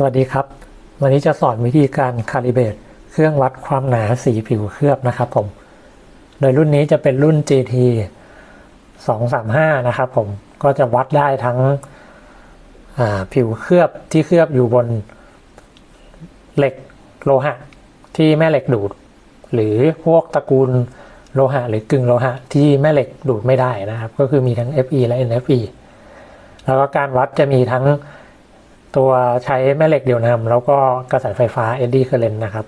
สวัสดีครับ วันนี้จะสอนวิธีการคาลิเบตเครื่องวัดความหนาสีผิวเคลือบนะครับผม โดยรุ่นนี้จะเป็นรุ่น GT 235 นะครับผม ก็จะวัดได้ทั้งผิวเคลือบที่เคลือบอยู่บนเหล็กโลหะที่แม่เหล็กดูด หรือพวกตระกูลโลหะหรือกึ่งโลหะที่แม่เหล็กดูดไม่ได้นะครับ ก็คือมีทั้ง Fe และ NFe แล้วก็การวัดจะมีทั้ง ตัวใช้แม่เหล็กเดี่ยวนำแล้วก็กระแสไฟฟ้า eddy current นะครับ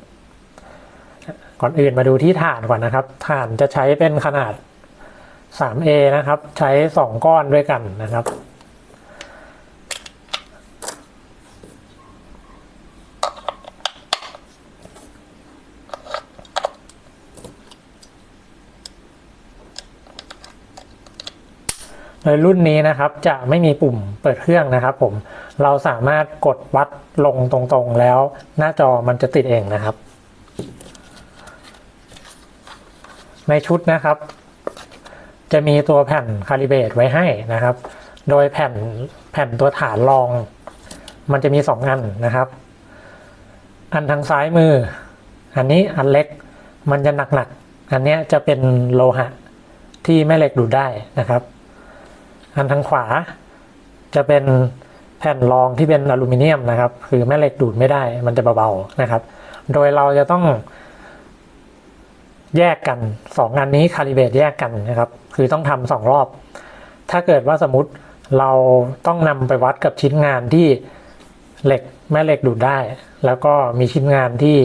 ก่อนอื่นมาดูที่ฐานก่อนนะครับ ฐานจะใช้เป็นขนาด 3A นะครับ ใช้ 2 ก้อนด้วยกันนะครับ โดยรุ่นนี้นะครับจะไม่มีปุ่มเปิดเครื่องนะครับ ผมเราสามารถกดวัดลงตรงๆ แล้วหน้าจอมันจะติดเองนะครับ ในชุดนะครับ จะมีตัวแผ่นคาลิเบรตไว้ให้นะครับ โดยแผ่นแผ่นตัวฐานรอง มันจะมีสองอันนะครับ อันทางซ้ายมือ อันนี้อันเล็กมันจะหนักๆอันนี้จะเป็นโลหะที่แม่เหล็กดูดได้นะครับ อันทางขวาจะเป็นแผ่นรองที่เป็นอลูมิเนียมนะครับ คือแม่เหล็กดูดไม่ได้ มันจะเบาๆนะครับ โดยเราจะต้องแยกกันสองงานนี้คาลิเบรตแยกกันนะครับ คือต้องทำสองรอบ ถ้าเกิดว่าสมมติเราต้องนำไปวัดกับชิ้นงานที่เหล็กแม่เหล็กดูดได้ แล้วก็มีชิ้นงานที่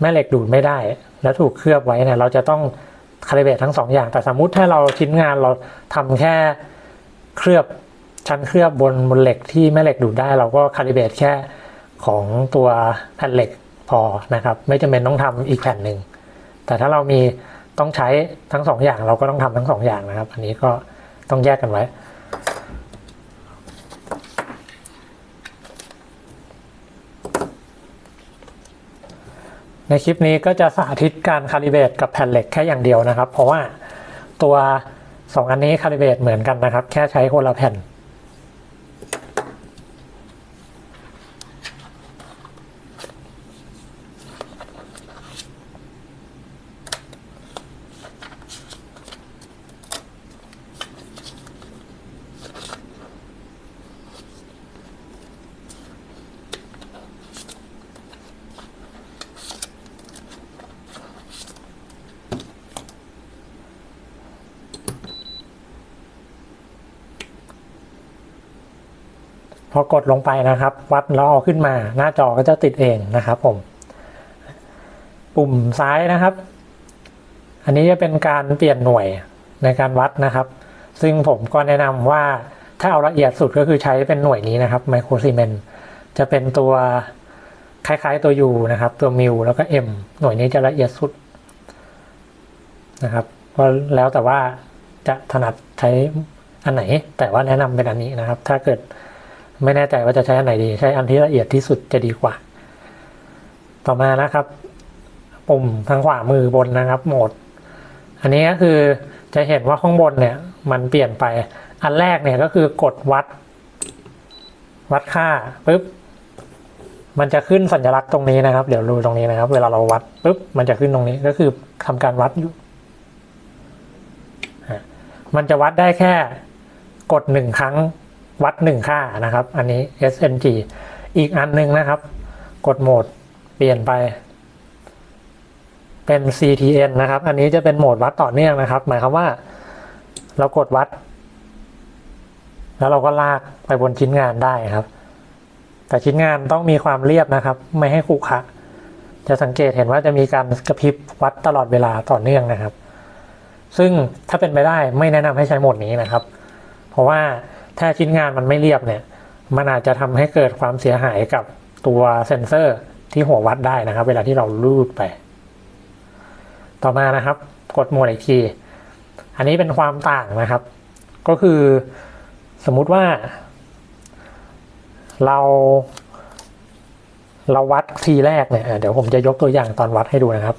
แม่เหล็กดูดไม่ได้ แล้วถูกเคลือบไว้เนี่ยเราจะต้อง คาลิเบรตทั้งสองอย่าง แต่สมมุติถ้าเราชิ้นงานเราทำแค่เคลือบชั้นเคลือบบนบนเหล็กที่แม่เหล็กดูดได้ เราก็คาลิเบรตแค่ของตัวแผ่นเหล็กพอนะครับ ไม่จำเป็นต้องทำอีกแผ่นหนึ่งแต่ถ้าเรามีต้องใช้ทั้งสองอย่างเราก็ต้องทำทั้งสองอย่างนะครับ อันนี้ก็ต้องแยกกันไว้ ในคลิปนี้ก็จะสาธิตการคาลิเบตกับแผ่นเหล็กแค่อย่างเดียวนะครับ เพราะว่าตัวสองอันนี้คาลิเบตเหมือนกันนะครับ แค่ใช้คนละแผ่น พอกดลงไปนะครับ วัดแล้วเอาขึ้นมาหน้าจอก็จะติดเองนะครับผม ปุ่มซ้ายนะครับ อันนี้จะเป็นการเปลี่ยนหน่วยในการวัดนะครับ ซึ่งผมก็แนะนำว่าถ้าเอาละเอียดสุดก็คือใช้เป็นหน่วยนี้นะครับไมโครซีเมนจะเป็นตัวคล้ายๆตัว U นะครับ ตัวมิลแล้วก็ M หน่วยนี้จะละเอียดสุดนะครับก็แล้วแต่ว่าจะถนัดใช้อันไหน แต่ว่าแนะนำเป็นอันนี้นะครับ ถ้าเกิด ไม่แน่ใจว่าจะใช้อันไหนดี ใช้อันที่ละเอียดที่สุดจะดีกว่า ต่อมานะครับ ปุ่มทางขวามือบนนะครับ โหมด อันนี้ก็คือจะเห็นว่าข้างบนเนี่ย มันเปลี่ยนไป อันแรกเนี่ยก็คือกดวัด วัดค่าปุ๊บมันจะขึ้นสัญลักษณ์ตรงนี้นะครับ เดี๋ยวดูตรงนี้นะครับ เวลาเราวัดปุ๊บมันจะขึ้นตรงนี้ก็คือทำการวัดอยู่ มันจะวัดได้แค่กดหนึ่งครั้ง วัดหนึ่งค่านะครับ อันนี้ SNG อีกอันหนึ่งนะครับ กดโหมดเปลี่ยนไป เป็น CTN นะครับ อันนี้จะเป็นโหมดวัดต่อเนื่องนะครับ หมายความว่า เรากดวัด แล้วเราก็ลากไปบนชิ้นงานได้ครับ แต่ชิ้นงานต้องมีความเรียบนะครับ ไม่ให้ขุขะจะสังเกตเห็นว่าจะมีการกระพริบวัดตลอดเวลาต่อเนื่องนะครับ ซึ่งถ้าเป็นไปได้ไม่แนะนำให้ใช้โหมดนี้นะครับ เพราะว่า ถ้าชิ้นงานมันไม่เรียบเนี่ย มันอาจจะทำให้เกิดความเสียหายกับตัวเซ็นเซอร์ที่หัววัดได้นะครับ เวลาที่เราลูดไป ต่อมานะครับ กดโหมดอีกที อันนี้เป็นความต่างนะครับ ก็คือสมมุติว่า เรา เราวัดทีแรกเนี่ย เดี๋ยวผมจะยกตัวอย่างตอนวัดให้ดูนะครับ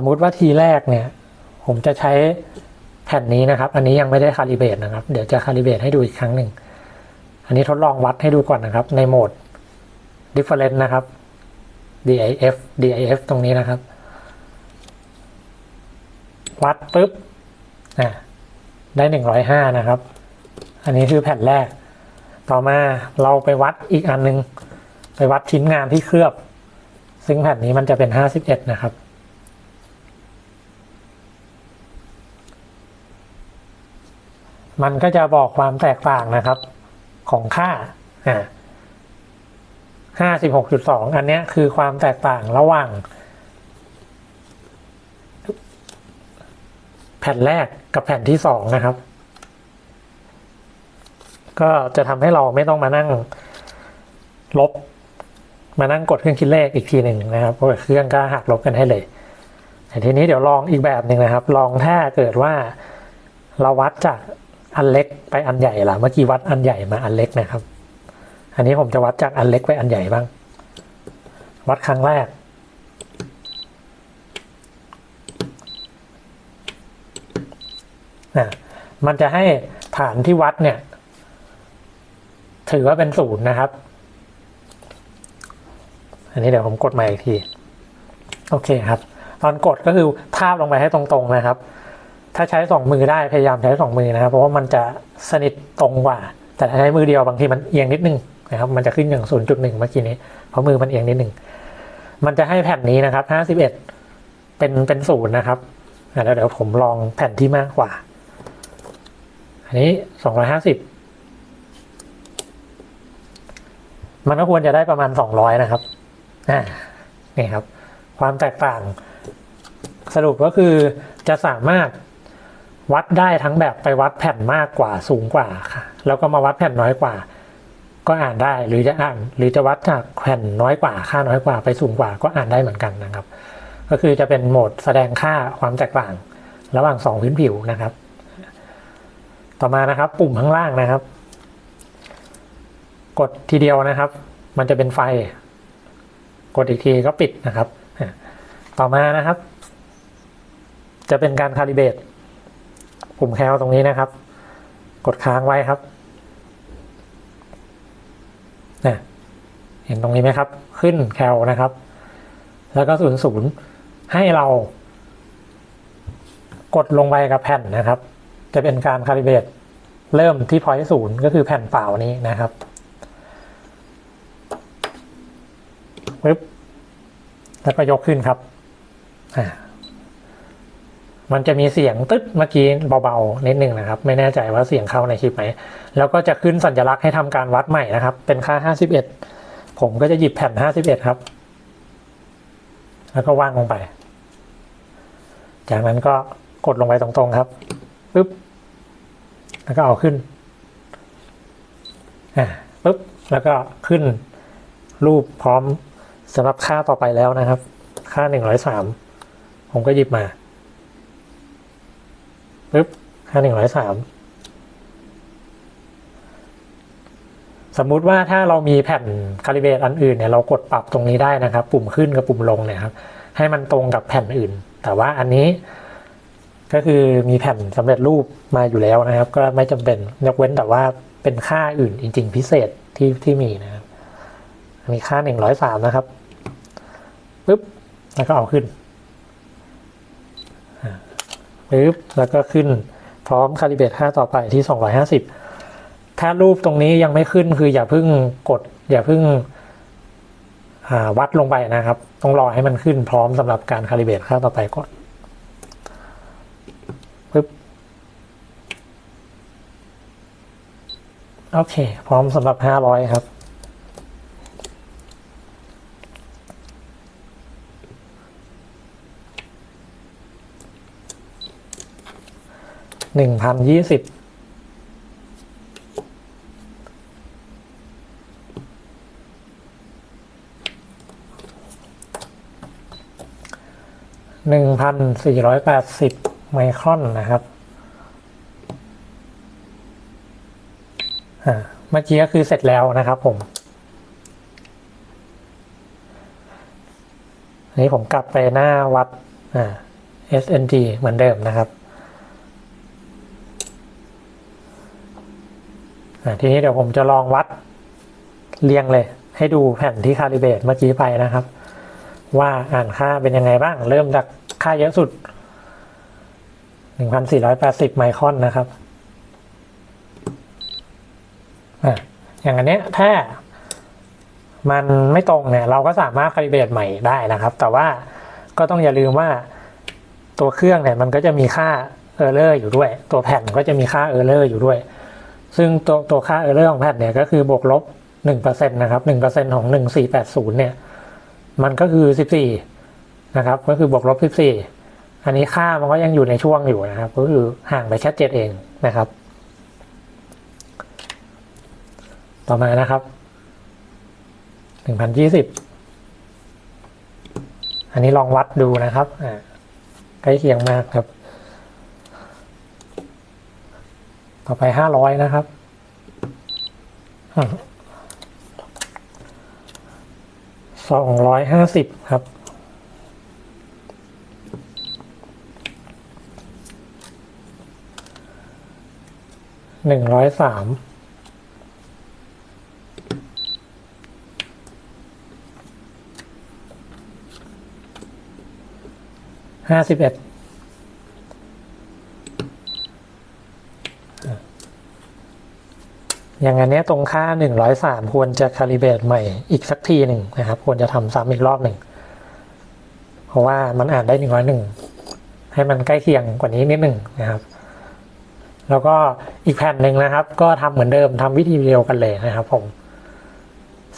มมุติว่าทีแรกเนี่ย ผมจะใช้แผ่นนี้นะครับ อันนี้ยังไม่ได้คาลิเบรตนะครับ เดี๋ยวจะคาลิเบรตให้ดูอีกครั้งหนึ่ง อันนี้ทดลองวัดให้ดูก่อนนะครับ ในโหมด different นะครับ DIF DIF ตรงนี้นะครับ วัดปุ๊บอะได้หนึ่งร้อยห้านะครับ อันนี้คือแผ่นแรก ต่อมาเราไปวัดอีกอันนึง ไปวัดชิ้นงานที่เคลือบ ซึ่งแผ่นนี้มันจะเป็นห้าสิบเอ็ดนะครับ มันก็จะบอกความแตกต่างนะครับของค่าอ่าห้าสิบหกจุดสองอันนี้คือความแตกต่างระหว่าง แผ่นแรกกับแผ่นที่สองนะครับ ก็จะทำให้เราไม่ต้องมานั่งลบ มานั่งกดเครื่องคิดเลขอีกทีหนึ่งนะครับเพราะเครื่องก็หักลบกันให้เลยแต่ทีนี้เดี๋ยวลองอีกแบบหนึ่งนะครับ ลองถ้าเกิดว่าเราวัดจาก อันเล็กไปอันใหญ่ล่ะเมื่อกี้วัดอันใหญ่มาอันเล็กนะครับ อันนี้ผมจะวัดจากอันเล็กไปอันใหญ่บ้าง วัดครั้งแรกอะมันจะให้ฐานที่วัดเนี่ย ถือว่าเป็นศูนย์นะครับ อันนี้เดี๋ยวผมกดใหม่อีกที โอเคครับ ตอนกดก็คือทาบลงไปให้ตรงๆนะครับ ถ้าใช้สองมือได้พยายามใช้สองมือนะครับ เพราะว่ามันจะสนิทตรงกว่า แต่ถ้าใช้มือเดียวบางทีมันเอียงนิดนึงนะครับมันจะขึ้นอย่างศูนย์จุดหนึ่งเมื่อกี้นี้ เพราะมือมันเอียงนิดนึง มันจะให้แผ่นนี้นะครับห้าสิบเอ็ดเป็นเป็นศูนย์นะครับแล้วเดี๋ยวผมลองแผ่นที่มากกว่า อันนี้สองร้อยห้าสิบมันก็ควรจะได้ประมาณสองร้อยนะครับอ่านี่ครับ ความแตกต่างสรุปก็คือจะสามารถ วัดได้ทั้งแบบไปวัดแผ่นมากกว่าสูงกว่าค่ะ แล้วก็มาวัดแผ่นน้อยกว่า ก็อ่านได้หรือจะอ่าน หรือจะวัดจากแผ่นน้อยกว่าค่าน้อยกว่าไปสูงกว่าก็อ่านได้เหมือนกันนะครับ ก็คือจะเป็นโหมดแสดงค่าความแตกต่าง ระหว่างสองพื้นผิวนะครับ ต่อมานะครับปุ่มข้างล่างนะครับ กดทีเดียวนะครับ มันจะเป็นไฟ กดอีกทีก็ปิดนะครับ ต่อมานะครับ จะเป็นการคาลิเบต ปุ่มแคลตรงนี้นะครับ กดค้างไว้ครับนะเห็นตรงนี้ไหมครับ ขึ้นแคลนะครับ แล้วก็ศูนย์ศูนย์ให้เรา กดลงไปกับแผ่นนะครับ จะเป็นการคาลิเบตเริ่มที่พอยต์ศูนย์ก็คือแผ่นเปล่านี้นะครับปึ๊บแล้วก็ยกขึ้นครับอ่า มันจะมีเสียงตึ๊ดเมื่อกี้เบาๆนิดนึงนะครับ ไม่แน่ใจว่าเสียงเข้าในคลิปไหม แล้วก็จะขึ้นสัญลักษณ์ให้ทำการวัดใหม่นะครับ เป็นค่า 51 ผมก็จะหยิบแผ่น 51 ครับ แล้วก็วางลงไป จากนั้นก็กดลงไปตรงๆครับปึ๊บแล้วก็เอาขึ้นอ่าปึ๊บแล้วก็ขึ้นรูปพร้อมสำหรับค่าต่อไปแล้วนะครับ ค่าหนึ่งร้อยสามผมก็หยิบมา ปึ๊บค่าหนึ่งร้อยสามสมมุติว่าถ้าเรามีแผ่นคาลิเบรตอันอื่นเนี่ยเรากดปรับตรงนี้ได้นะครับ ปุ่มขึ้นกับปุ่มลงเนี่ยครับ ให้มันตรงกับแผ่นอื่น แต่ว่าอันนี้ก็คือมีแผ่นสำเร็จรูปมาอยู่แล้วนะครับ ก็ไม่จำเป็นยกเว้นแต่ว่าเป็นค่าอื่นจริง ๆ พิเศษที่ที่มีนะครับมีค่าหนึ่งร้อยสามนะครับปึ๊บแล้วก็เอาขึ้น ปึ๊บแล้วก็ขึ้นพร้อมคาลิเบตค่าต่อไปที่สองร้อยห้าสิบถ้ารูปตรงนี้ยังไม่ขึ้นคืออย่าเพิ่งกด อย่าเพิ่งวัดลงไปนะครับ ต้องรอให้มันขึ้นพร้อมสำหรับการคาลิเบตค่าต่อไปก่อนปึ๊บโอเค พร้อมสำหรับห้าร้อยครับ หนึ่งพันยี่สิบหนึ่งพันสี่ร้อยแปดสิบไมครอนนะครับ เมื่อกี้ก็คือเสร็จแล้วนะครับผม อันนี้ผมกลับไปหน้าวัดอ่า SNG เหมือนเดิมนะครับ อะ ทีนี้เดี๋ยวผมจะลองวัดเรียงเลย ให้ดูแผ่นที่คาลิเบตเมื่อกี้ไปนะครับ ว่าอ่านค่าเป็นยังไงบ้าง เริ่มจากค่าเยอะสุด 1,480 ไมครอนนะครับอะอย่างอันเนี้ยถ้ามันไม่ตรงเนี่ย เราก็สามารถคาลิเบตใหม่ได้นะครับ แต่ว่าก็ต้องอย่าลืมว่าตัวเครื่องเนี่ยมันก็จะมีค่าเออร์เลอร์อยู่ด้วย ตัวแผ่นก็จะมีค่าเออร์เลอร์อยู่ด้วย ซึ่งตัวตัวค่าเออร์เลอร์ของแผ่นเนี่ยก็คือบวกลบหนึ่งเปอร์เซ็นต์นะครับหนึ่งเปอร์เซ็นต์ของหนึ่งสี่แปดศูนย์เนี่ย มันก็คือสิบสี่นะครับ ก็คือบวกลบสิบสี่อันนี้ค่ามันก็ยังอยู่ในช่วงอยู่นะครับ ก็คือห่างไปแค่เจ็ดเองนะครับ ต่อมานะครับหนึ่งพันยี่สิบอันนี้ลองวัดดูนะครับอ่าใกล้เคียงมากครับ ต่อไปห้าร้อยนะครับสองร้อยห้าสิบครับหนึ่งร้อยสามห้าสิบเอ็ด อย่างอันนี้ตรงค่าหนึ่งร้อยสามควรจะคาลิเบตใหม่อีกสักทีหนึ่งนะครับ ควรจะทำซ้ำอีกรอบหนึ่ง เพราะว่ามันอ่านได้หนึ่งร้อยหนึ่งให้มันใกล้เคียงกว่านี้นิดหนึ่งนะครับ แล้วก็อีกแผ่นหนึ่งนะครับ ก็ทำเหมือนเดิมทำวิธีเดียวกันเลยนะครับผม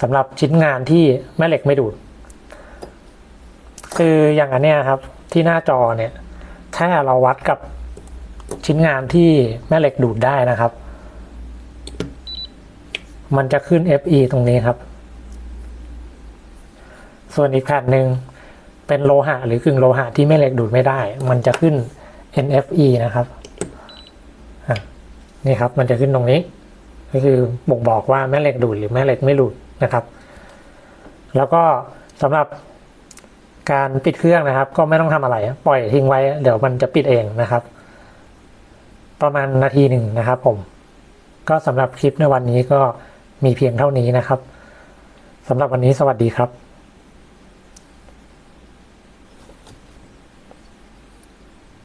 สำหรับชิ้นงานที่แม่เหล็กไม่ดูด คืออย่างอันเนี้ยครับที่หน้าจอเนี่ย ถ้าเราวัดกับชิ้นงานที่แม่เหล็กดูดได้นะครับ มันจะขึ้น FE ตรงนี้ครับ ส่วนอีกแผ่นหนึ่งเป็นโลหะหรือกึ่งโลหะที่แม่เหล็กดูดไม่ได้ มันจะขึ้น NFE นะครับนี่ครับ มันจะขึ้นตรงนี้ ก็คือบ่งบอกว่าแม่เหล็กดูดหรือแม่เหล็กไม่ดูดนะครับ แล้วก็สำหรับการปิดเครื่องนะครับ ก็ไม่ต้องทำอะไร ปล่อยทิ้งไว้ เดี๋ยวมันจะปิดเองนะครับ ประมาณนาทีหนึ่งนะครับผม ก็สำหรับคลิปในวันนี้ก็ มีเพียงเท่านี้นะครับสำหรับวันนี้สวัสดีครับ